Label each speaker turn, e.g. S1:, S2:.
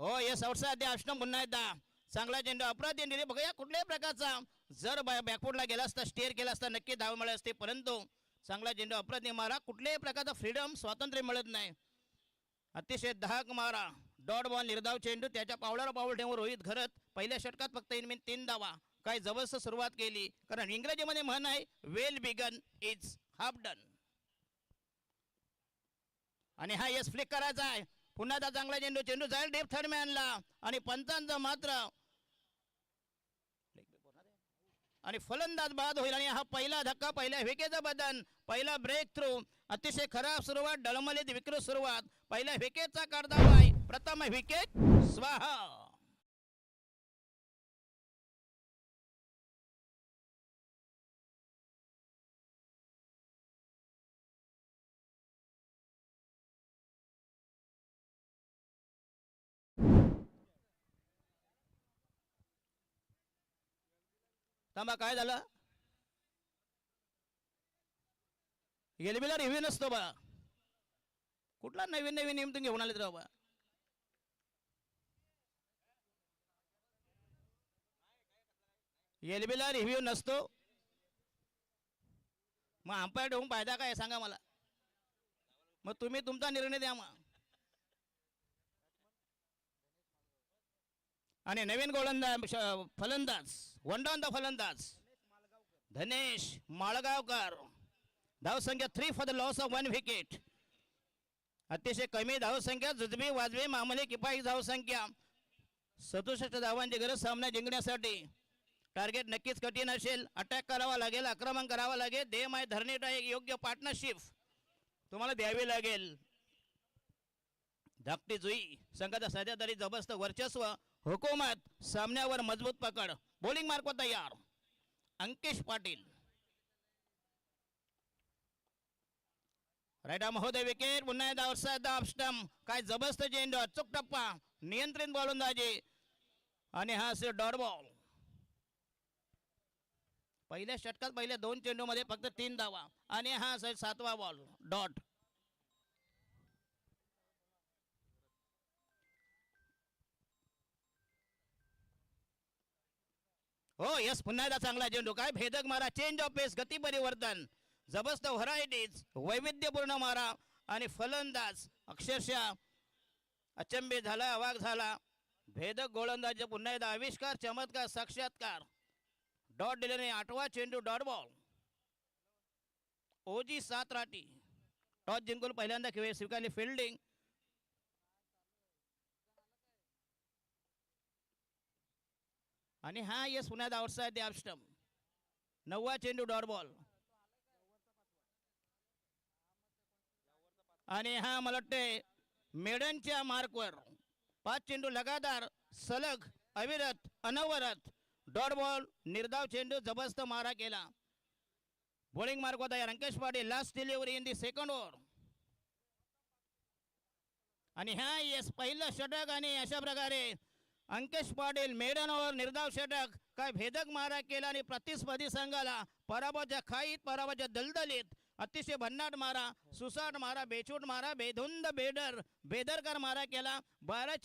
S1: हो यस अवसाध्य अष्टम पुन्हा एकदा चांगला झेंडू अपराध झेंडू. बघा या कुठल्याही प्रकारचा जर बॅकफुटला गेला असता स्टेअर केला असता नक्की धाव मिळाली असते परंतु चांगला झेंडू अपराध मारा. कुठल्याही प्रकारचा फ्रीडम स्वातंत्र्य मिळत नाही. अतिशय दहाक मारा. डॉट बॉल निर्धाव चेंडू त्याच्या पावलावर पाऊल ठेवून रोहित घरत पहिल्या षटकात फक्त इनमिन तीन धावा. काय जबरदस्त सुरुवात केली. कारण इंग्रजीमध्ये म्हण आहे well begun is half done आणि हा यस फ्लिक करायचा आहे. पुन्हा आता चांगला चेंडू चेंडू जाईल डेप थर्ड मॅनला आणि पंचांचा मात्र. आणि फलंदाज बाद होईल आणि हा पहिला धक्का पहिल्या विकेचा बदन पहिला ब्रेक थ्रू अतिशय खराब सुरुवात डळमलीत विकृत सुरुवात. पहिल्या विकेटचा कडदाव आहे प्रथम विकेट स्वाहा. थांबा काय झालं? एलबीला रिव्ह्यू नसतो बा. कुठला नवीन नवीन नियम तुम्ही घेऊन आले तर बाबा एलबीला रिव्ह्यू नसतो. मग अंपायर ठेवून फायदा काय सांगा मला. मग तुम्ही तुमचा निर्णय द्या मग. आणि नवीन गोलंदाज फलंदाज वन डाऊन द फलंदाज धनेश माळगावकर. धावसंख्या three for the loss of one wicket अतिशय कमी धावसंख्या जुजबी वाजवी मामूली किफाई धावसंख्या सदुसष्ट धावांची गरज सामना जिंकण्यासाठी. टार्गेट नक्कीच कठीण असेल. अटॅक करावा लागेल आक्रमण करावा लागेल. दे माय धरणीटा एक योग्य पार्टनरशिप तुम्हाला द्यावी लागेल. धाकटी जुई संघाचा सध्या तरी जबरदस्त वर्चस्व हुकूमत सामन्यावर मजबूत पकड. बॉलिंग मार्क तयार. अंकेश पाटील. रायडा महोदय विकेट पुन्हा एकदा अवसाद स्टंप काय जबरदस्त चेंडू अचूक टप्पा. नियंत्रित गोलंदाजी आणि हा असेल डॉट बॉल पहिल्या षटकात पहिल्या दोन चेंडूमध्ये फक्त तीन धावा. आणि हा असेल सातवा बॉल डॉट हो यस पुन्हा एकदा चांगला चेंडू काय भेदक मारा. चेंज ऑफ पेस गती परिवर्तन. जबरदस्त व्हरायटीज वैविध्यपूर्ण मारा. आणि फलंदाज अक्षरशः अचंबित झाला अवाक झाला. भेदक गोलंदाज पुन्हा एकदा आविष्कार चमत्कार साक्षात्कार. डॉट दिल्याने आठवा चेंडू डॉट बॉल ओजी सात राटी. टॉस जिंकून पहिल्यांदा खेळ स्वीकारली फिल्डिंग आणि हा येस पुण्यात आउटसाइड द स्टंप नववा चेंडू डॉट बॉल. आणि हा मला वाटते मेडनच्या मार्कवर. पाच चेंडू लगातार सलग अविरत अनवरत डॉट बॉल निर्धाव चेंडू जबरदस्त मारा केला. बॉलिंग मार्क होता Rankesh Patil last delivery in the second over आणि ह्या येस पहिलं षटक आणि अशा प्रकारे अंकेश पाटील मेडनवर निर्धाव षटक. काय भेदक मारा केला आणि प्रतिस्पर्धी संघाला पराभवच्या खाईत पराभवच्या दलदलीत अतिशय भन्नाट मारा सुसाट मारा बेछूट मारा बेधुंद बेडर बेदरकार मारा केला. बारा